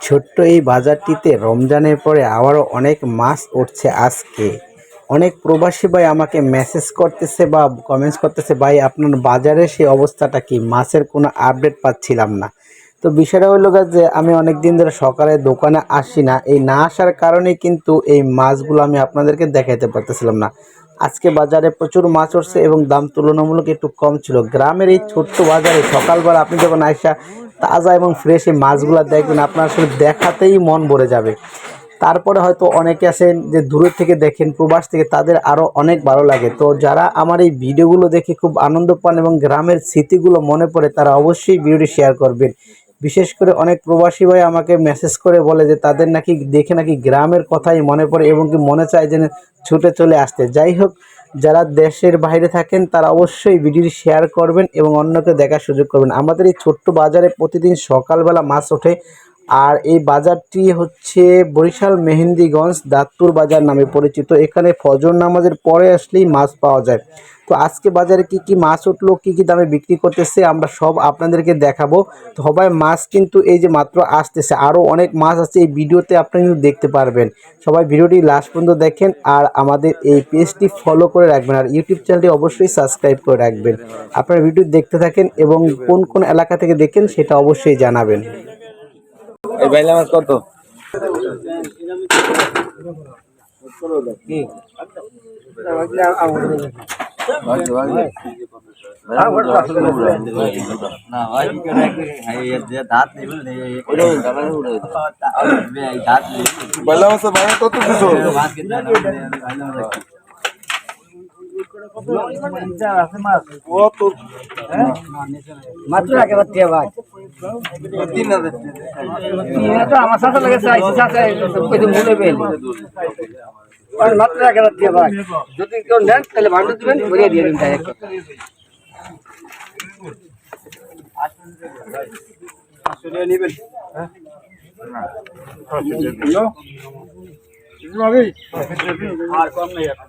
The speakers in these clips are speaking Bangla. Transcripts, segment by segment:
ছোট্ট এই বাজারটিতে রমজানের পরে আবারও অনেক মাছ উঠছে আজকে। অনেক প্রবাসী ভাই আমাকে মেসেজ করতেছে বা কমেন্টস করতেছে, ভাই, আপনার বাজারে সেই অবস্থাটা কি? মাছের কোনো আপডেট পাচ্ছিলাম না। তো বিষয়টা হলো যে আমি অনেক দিন ধরে সকালে দোকানে আসি না। এই না আসার কারণে কিন্তু এই মাছগুলো আমি আপনাদেরকে দেখাইতে পারতেছিলাম না। আজকে বাজারে প্রচুর মাছ উঠছে এবং দাম তুলনামূলক একটু কম ছিল। গ্রামের এই ছোট্ট বাজারে সকালবেলা আপনি যখন আইসা তাজা এবং ফ্রেশ এই মাছগুলো দেখবেন, আপনার আসলে দেখাতেই মন ভরে যাবে। তারপরে হয়তো অনেকে আছেন যে দূরের থেকে দেখেন, প্রবাস থেকে, তাদের আরও অনেক ভালো লাগে। তো যারা আমার এই ভিডিওগুলো দেখে খুব আনন্দ পান এবং গ্রামের স্মৃতিগুলো মনে পড়ে, তারা অবশ্যই ভিডিওটি শেয়ার করবেন। বিশেষ করে অনেক প্রবাসী ভাই আমাকে মেসেজ করে বলে যে তাদের নাকি দেখে নাকি গ্রামের কথাই মনে পড়ে এবং কি মনে চায় যেন ছুটে চলে আসতে। যাই হোক, যারা দেশের বাইরে থাকেন তারা অবশ্যই ভিডিওটি শেয়ার করবেন এবং অন্যকে দেখার সুযোগ করবেন। আমাদের এই ছোট্ট বাজারে প্রতিদিন সকালবেলা মাছ ওঠে আর এই বাজারটি হচ্ছে বরিশাল মেহেন্দিগঞ্জ দাঁতপুর বাজার নামে পরিচিত। এখানে ফজর নামাজের পরে আসলেই মাছ পাওয়া যায়। তো আজকে বাজারে কি কি মাছ উঠল, কি কি দামে বিক্রি করতেছে, আমরা সব আপনাদেরকে দেখাবো। তো সবাই মাছ কিন্তু এই যে মাত্র আসতেছে আরও অনেক মাছ আছে এই ভিডিওতে আপনি কিন্তু দেখতে পারবেন। সবাই ভিডিওটি লাস্ট পর্যন্ত দেখেন আর আমাদের এই পেজটি ফলো করে রাখবেন আর ইউটিউব চ্যানেলটি অবশ্যই সাবস্ক্রাইব করে রাখবেন। আপনারা ভিডিও দেখতে থাকেন এবং কোন কোন এলাকা থেকে দেখেন সেটা অবশ্যই জানাবেন। এই বাইলা মাছ কত? না ভাই দাঁত নেই দাঁত নেই বাইলা বাজার কত কিছু মাছ মাত্র একেবারে দিয়ে ভাই তিন হাজার তো আমার সাথে লাগে চাইছি সাথে কইতে মনে পেল মাত্র একেবারে দিয়ে ভাই যদি কেউ নেন তাহলে ভান্ডার দিবেন ভরিয়ে দিয়ে দিন ডাইরেক্ট আর কম নেই এখন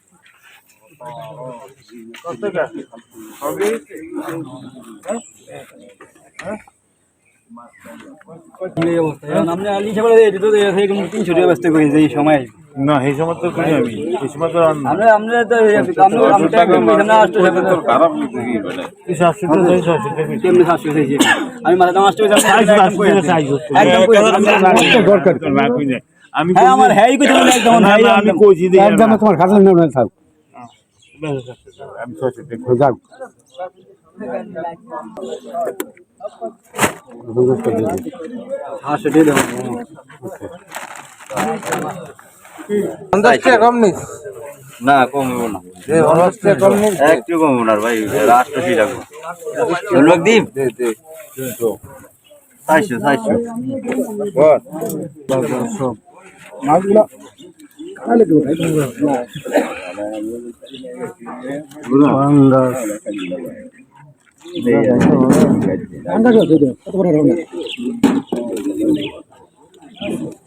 হয়? হ্যাঁ এই না এই সময় তো করি আমি। এই সময় তো খারাপ আমি মাথা দাম আসতে। আমি আমার হ্যাঁ একদম না, না, আমি কইছি একদম তোমার খাতা নেই না থাক আমি ছয়শো টাকা যাও না। কমবো না একটু কমবো না ভাই রাষ্ট্রশী রাখব। লোক দিন চারশো চারশো। মাছগুলো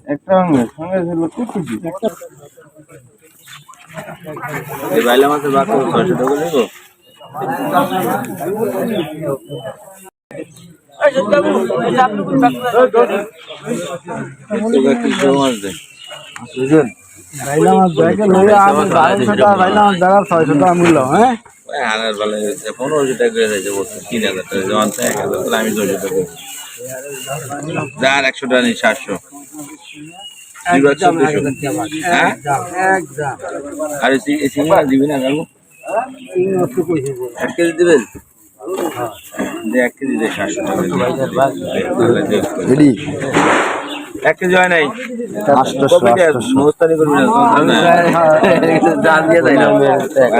একটা সঙ্গে ছিল খুব খুশি এই বাইলা মাছের বাদ ছয়শো টাকা দেবো কিছু দেয় লইয়া আমি টাকা টাকা মূল্য হ্যাঁ? হাজার পনেরোশো টাকা করে যাইছে বলছে তিন হাজার টাকা যেমন এক হাজার তাহলে আমি ছয়শো টাকা যার একশো টাকা নেই সাতশো। হ্যাঁ? আর দিবি না কাকু? এক কেজি দিবেন? দে এক কেজি দে সাতশো টাকা। এক কেজি হয় নাই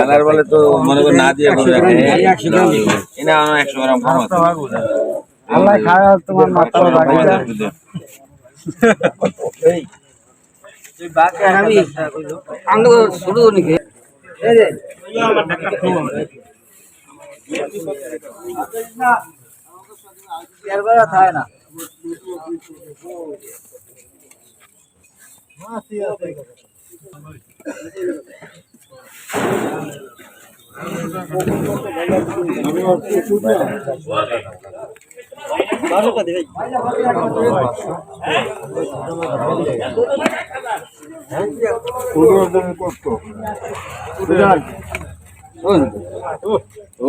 আনার বলে তো মনে কর না দিয়ে এই একশো গ্রাম আল্লাহ খায় তোমার মাথা আমি শুরু নাকি থাকে না ও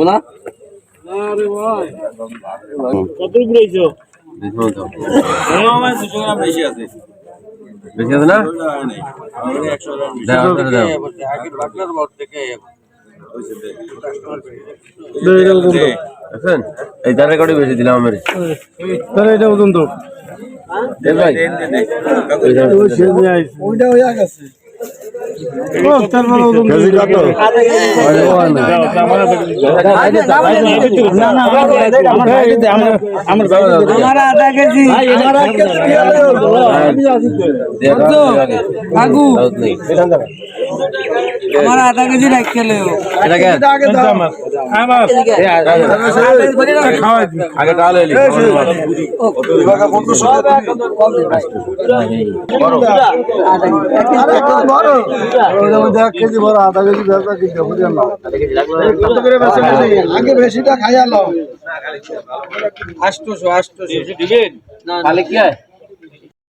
না কত ঘুরাইছো বেশি আছে বেশি আছে না? এই তার রেকর্ডে বেশি দিলাম আমি। তাহলে এটা ওজন তো। ভাই ওইটা হয়ে গেছে আমার আমার আমার আধা কেজি। আমার আগু। আমার আধা কেজি রাখতে এক কেজি বড় আধা কেজি বেচা কিনতে বুঝলেন না আগে বেশিটা খাইয়া লও। আষ্টশো আষ্টশো দিবেন? তাহলে কি হয়?